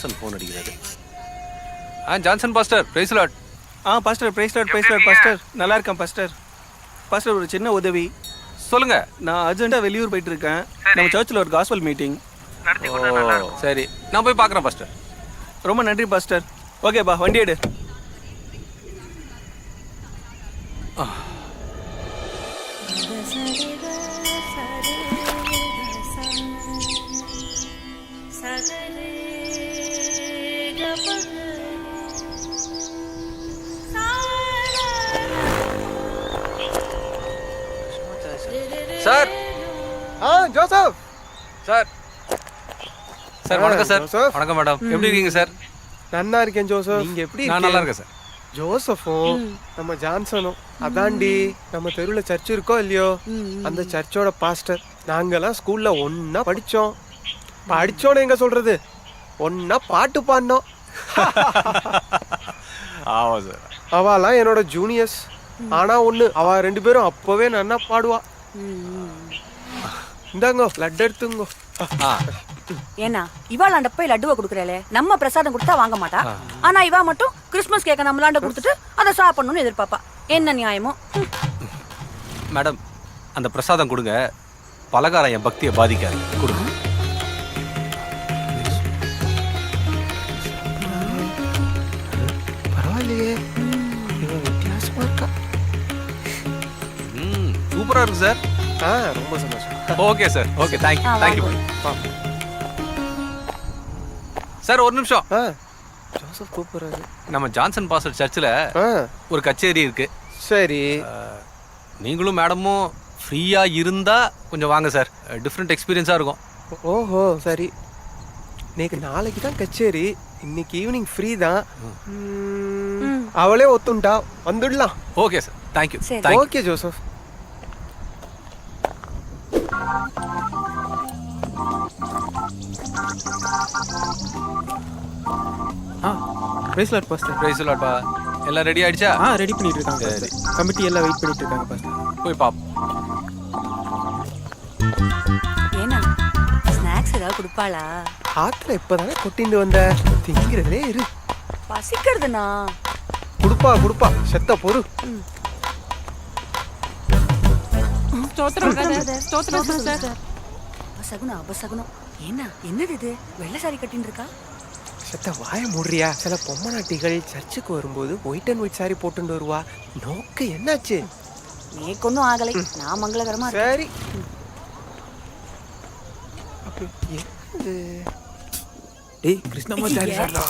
Johnson phone அடிக்கிறாரு ஆ Johnson pastor price lot ஆ pastor Praise Lot Praise Lot pastor. நல்லா இருக்கேன் பாஸ்டர். பாஸ்டர் ஒரு சின்ன உதவி. சொல்லுங்க. நான் அர்ஜென்ட்டாக வெளியூர் போயிட்டு இருக்கேன் நம்ம சர்ச்சில் ஒரு காஸ்பல் மீட்டிங் சரி. நான் போய் பார்க்குறேன் பாஸ்டர். ரொம்ப நன்றி பாஸ்டர். ஓகேப்பா வண்டி எடு. சார். ஆ ஜோசப். சார். சார் வணக்கம் சார். ஜோசப். வணக்கம் மேடம். எப்படி இருக்கீங்க சார்? நன்னா இருக்கேன் ஜோசப். நீங்க எப்படி நான் நல்லா இருக்கேன் சார். ஜோசஃபும் நம்ம ஜான்சனும் அதாண்டி நம்ம தெருவில் சர்ச் இருக்கோ இல்லையோ அந்த சர்ச்சோட பாஸ்டர். நாங்கெல்லாம் ஸ்கூல்ல ஒண்ணா படிச்சோம். படிச்சோன்னு எங்க சொல்றது? ஒண்ணா பாட்டு பாடினோம். ஆமாம் சார். அவெல்லாம் என்னோட ஜூனியர்ஸ் ஆனா ஒண்ணு அவ ரெண்டு பேரும் அப்பவே நன்னா பாடுவா. இந்தாங்கோ லட்டு எடுத்துங்கோ ஆ. ஏன்னா இவாளாண்ட போய் லட்டுவை கொடுக்குறாளே நம்ம பிரசாதம் கொடுத்தா வாங்க மாட்டா. ஆனா இவா மட்டும் கிறிஸ்மஸ் கேக்க நம்மளாண்ட கொடுத்துட்டு அதை சாப்பிடணும்னு எதிர்பார்ப்பா என்ன நியாயமோ? ம். மேடம் அந்த பிரசாதம் கொடுங்க. பலகாரம் என் பக்தியை பாதிக்காது. கொடுங்க. சூப்பராக இருக்கு சார். ஆ ரொம்ப சந்தோஷம். Okay sir okay thank you ah, thank you வாங்க. சார் ஒரு நிமிஷம். ஆ ஜோசப் கூப்பிடுறாரு. நம்ம ஜான்சன் பாஸ்டர் சர்ச்சில் ஆ. ஒரு கச்சேரி இருக்கு. சரி. நீங்களும் மேடமும் ஃப்ரீயாக இருந்தால் கொஞ்சம் வாங்க சார். டிஃப்ரெண்ட் எக்ஸ்பீரியன்ஸாக இருக்கும். ஓஹோ சரி. நேக்கு நாளைக்கு தான் கச்சேரி. இன்னைக்கு ஈவினிங் ஃப்ரீ தான். அவளே ஒத்துண்டா வந்துடலாம். ஓகே சரி. Thank you okay Joseph. Ah Praise Lot pastor Praise லாட்பா எல்லாம் ரெடி ஆயிடுச்சா? ஆ ரெடி பண்ணிட்டு இருக்காங்க சரி. கமிட்டி எல்லாம் வெயிட் பண்ணிட்டு இருக்காங்க பாஸ்டர் போய் பாப்போம் ஏன்னா ஸ்நாக்ஸ் ஏதாவது கொடுப்பாளா? ஆத்துல இப்பதானே கொட்டிண்டு வந்த? திங்கிறதுலே இரு. பசிக்கிறதுனா? குடுப்பா குடுப்பா. செத்த பொறு அபசகுனம் அபசகுனம். ஏன்னா என்னது இது? வெள்ளை சாரி கட்டின்னு இருக்கா? செத்த வாய முடுறியா? சில பொம்மநாட்டிகள் சர்ச்சுக்கு வரும்போது ஒயிட் அண்ட் ஒயிட் சாரி போட்டுட்டு வருவா. நோக்கு என்னாச்சு? நேக்கு ஒன்றும் ஆகலை. நான் மங்களகரமா. சரி? டேய் கிருஷ்ணமாச்சாரி சார்டா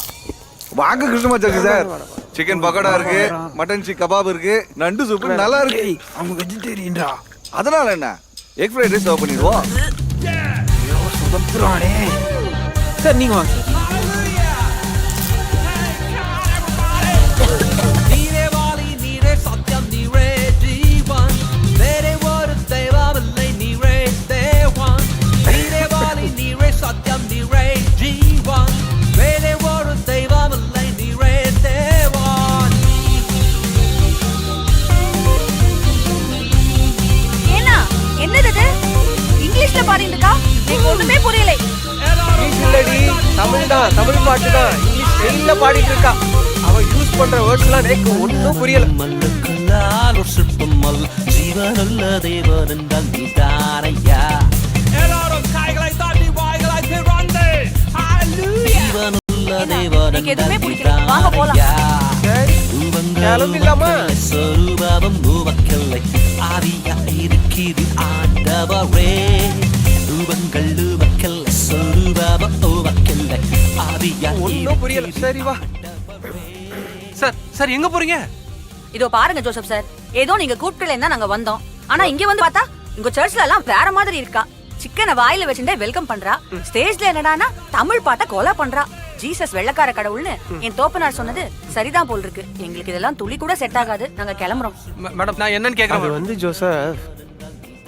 வாங்க கிருஷ்ணமாச்சாரி சார். சிக்கன் பக்கோடா இருக்கு. மட்டன் சிக் கபாப் இருக்கு. நண்டு சூப்பு நல்லா இருக்கு. அவங்க வெஜிடேரியன்டா அதனால என்ன? எக் ஃப்ரைட் ரைஸ் சர்வ் பண்ணிடுவோம். சுதப்புறானே சார் நீங்க வாங்க. சார் பாடிட்டு இருக்கா எனக்கு ஒண்ணுமே புரியலை. இங்கிலீஷ் இல்லடி தமிழ் தான் தமிழ் பாட்டு தான் இங்கிலீஷ் ஸ்டைல்ல பாடிட்டு இருக்கா அவ யூஸ் பண்ற வேர்ட்ஸ் எல்லாம் எனக்கு ஒன்றும் புரியல. மல்லுக்குள்ளால் ஒரு சிற்பமல் ஜீவனுள்ள தேவன் என்றால் நீதானையா? எல்லாரும் கைகளை தாண்டி வாய்களை திறந்து ஜீவனுள்ள தேவன் எனக்கு எதுவுமே பிடிக்கல. வாங்க போலாம். சரி. கிளம்பிடலாமா? சொரூபம் உமக்கில்லை புரியல. சரி வா. சார் சார் எங்கே போகிறீங்க இதோ பாருங்க ஜோசப் சார். ஏதோ நீங்க கூப்பிட்டுல நாங்க வந்தோம். ஆனா இங்க வந்து பார்த்தா உங்க சர்ச்ல எல்லாம் வேற மாதிரி இருக்கா. சிக்கனை வாயில வச்சுட்டே வெல்கம் பண்றா. ஸ்டேஜ்ல என்னடானா தமிழ் பாட்ட கொலை பண்றா. ஜீசஸ் வெள்ளக்கார கடவுள்னு என் தோப்பனார் சொன்னது சரிதான் போல் இருக்கு. எங்களுக்கு இதெல்லாம் துளி கூட செட் ஆகாது. நாங்க கிளம்புறோம். மேடம் நான் என்னன்னு அது கேட்குறேன் வந்து ஜோசப்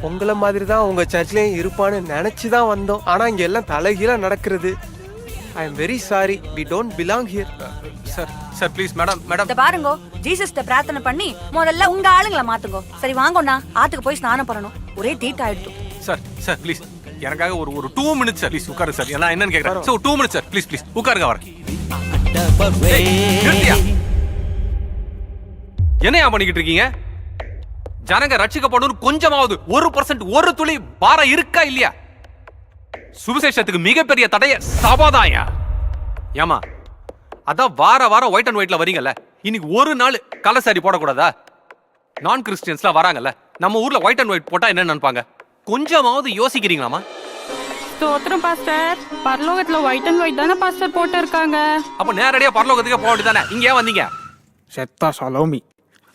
உங்களை மாதிரி தான் உங்க சர்ச்லயும் இருப்பான்னு நினைச்சு தான் வந்தோம். ஆனா இங்க எல்லாம் தலைகீழா நடக்கிறது. I am very sorry we don't belong here sir sir please madam madam இத பாருங்க. ஜீசஸ்ட பிரார்த்தனை பண்ணி முதல்ல உங்க ஆளுங்களை மாத்துங்க. சரி வாங்கண்ணா. ஆத்துக்கு போய் ஸ்நானம் பண்ணணும். ஒரே தீட்டு ஆயிடுத்து. சார் சார் ப்ளீஸ் எனக்காக ஒரு ஒரு டூ மினிட்ஸ் சார் ப்ளீஸ் உட்காருங்க சார் நான் என்னன்னு கேட்குறேன் sir two minutes sir please please உட்காருங்க வரேன்? என்னையா பண்ணிக்கிட்டு இருக்கீங்க? ஜனங்க ரட்சிக்கப்படணும் கொஞ்சமாவது ஒரு பர்சன்ட் ஒரு துளி பாரம் இருக்கா இல்லையா? சுவிசேஷத்துக்கு மிகப்பெரிய தடைய சபாதாயா? ஏமா அதான் வார வாரம் ஒயிட் அண்ட் ஒயிட்ல வரீங்கல்ல இன்னைக்கு ஒரு நாள் கலர் சாரி போடக்கூடாதா? நான் கிறிஸ்டியன்ஸ்லாம் வராங்கல்ல நம்ம ஊர்ல ஒயிட் அண்ட் ஒயிட் போட்டா என்ன நினைப்பாங்க? கொஞ்சமாவது யோசிக்கிறீங்களாமா ஸ்தோத்திரம் பாஸ்டர். பரலோகத்துல ஒயிட் அண்ட் ஒயிட் தானே பாஸ்டர் போட்டு இருக்காங்க அப்ப நேரடியா பரலோகத்துக்கே போக வேண்டியதானே இங்க ஏன் வந்தீங்க? செத்தா சலோமி.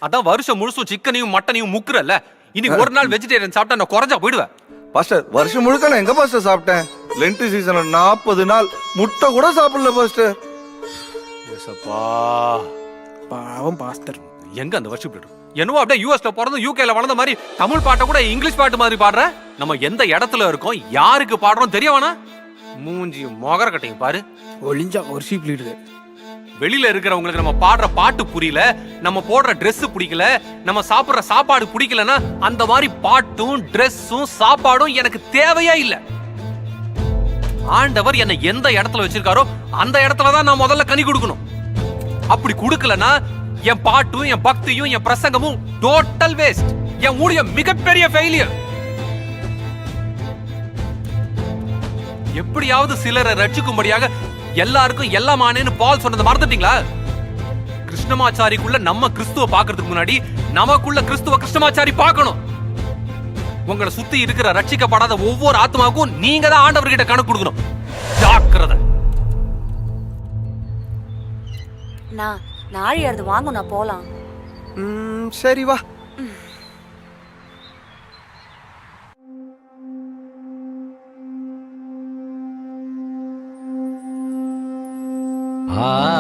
அதான் வருஷம் முழுசும் சிக்கனையும் மட்டனையும் முக்குறல்ல இன்னைக்கு ஒரு நாள் வெஜிடேரியன் சாப்பிட்டா நான் குறைஞ்சா போயிடுவேன். பாஸ்டர் வருஷம் முழுக்க நான் எங்க பாஸ்டர் சாப்பிட்டேன்? லென்ட் சீசன்ல நாற்பது நாள் முட்டை கூட சாப்பிடல பாஸ்டர் பாவம் பாஸ்டர் எங்க அந்த வருஷம் போயிடும் என்னவோ அப்படியே யூஎஸ்ல பிறந்து யூகேல வளர்ந்த மாதிரி தமிழ் பாட்டை கூட இங்கிலீஷ் பாட்டு மாதிரி பாடுற? நம்ம எந்த இடத்துல இருக்கோம்? யாருக்கு பாடுறோம் தெரிய வேணா மூஞ்சி மொகர கட்டையும் பாரு. ஒளிஞ்சா ஒர்ஷிப் லீடர் வெளியில இருக்கிறவங்களுக்கு நம்ம பாடுற பாட்டு புரியல நம்ம போடுற ட்ரெஸ் பிடிக்கல நம்ம சாப்பிடுற சாப்பாடு பிடிக்கலன்னா அந்த மாதிரி பாட்டும் ட்ரெஸ்ஸும் சாப்பாடும் எனக்கு தேவையா இல்ல. ஆண்டவர் என்னை எந்த இடத்துல வச்சிருக்காரோ அந்த இடத்துல தான் நான் முதல்ல கனி கொடுக்கணும். அப்படி கொடுக்கலனா என் பாட்டும் என் பக்தியும் என் பிரசங்கமும் டோட்டல் வேஸ்ட் என் ஊழியம் மிகப்பெரிய ஃபெயிலியர் எப்படியாவது சிலரை ரட்சிக்கும்படியாக எல்லாருக்கும் எல்லாம் ஆனேன்னு பால் சொன்னதை மறந்துட்டீங்களா? கிருஷ்ணமாச்சாரிக்குள்ள நம்ம கிறிஸ்துவ பாக்குறதுக்கு முன்னாடி நமக்குள்ள கிறிஸ்துவ கிருஷ்ணமாச்சாரி பார்க்கணும். உங்களை சுத்தி இருக்கிற ரட்சிக்கப்படாத ஒவ்வொரு ஆத்மாவுக்கும் நீங்க தான் ஆண்டவர்கிட்ட கணக்கு கொடுக்கணும். ஜாக்கிரதை. நான் நாழியாரது வாங்கும் நான் போலாம். ம், சரி வா. Ah.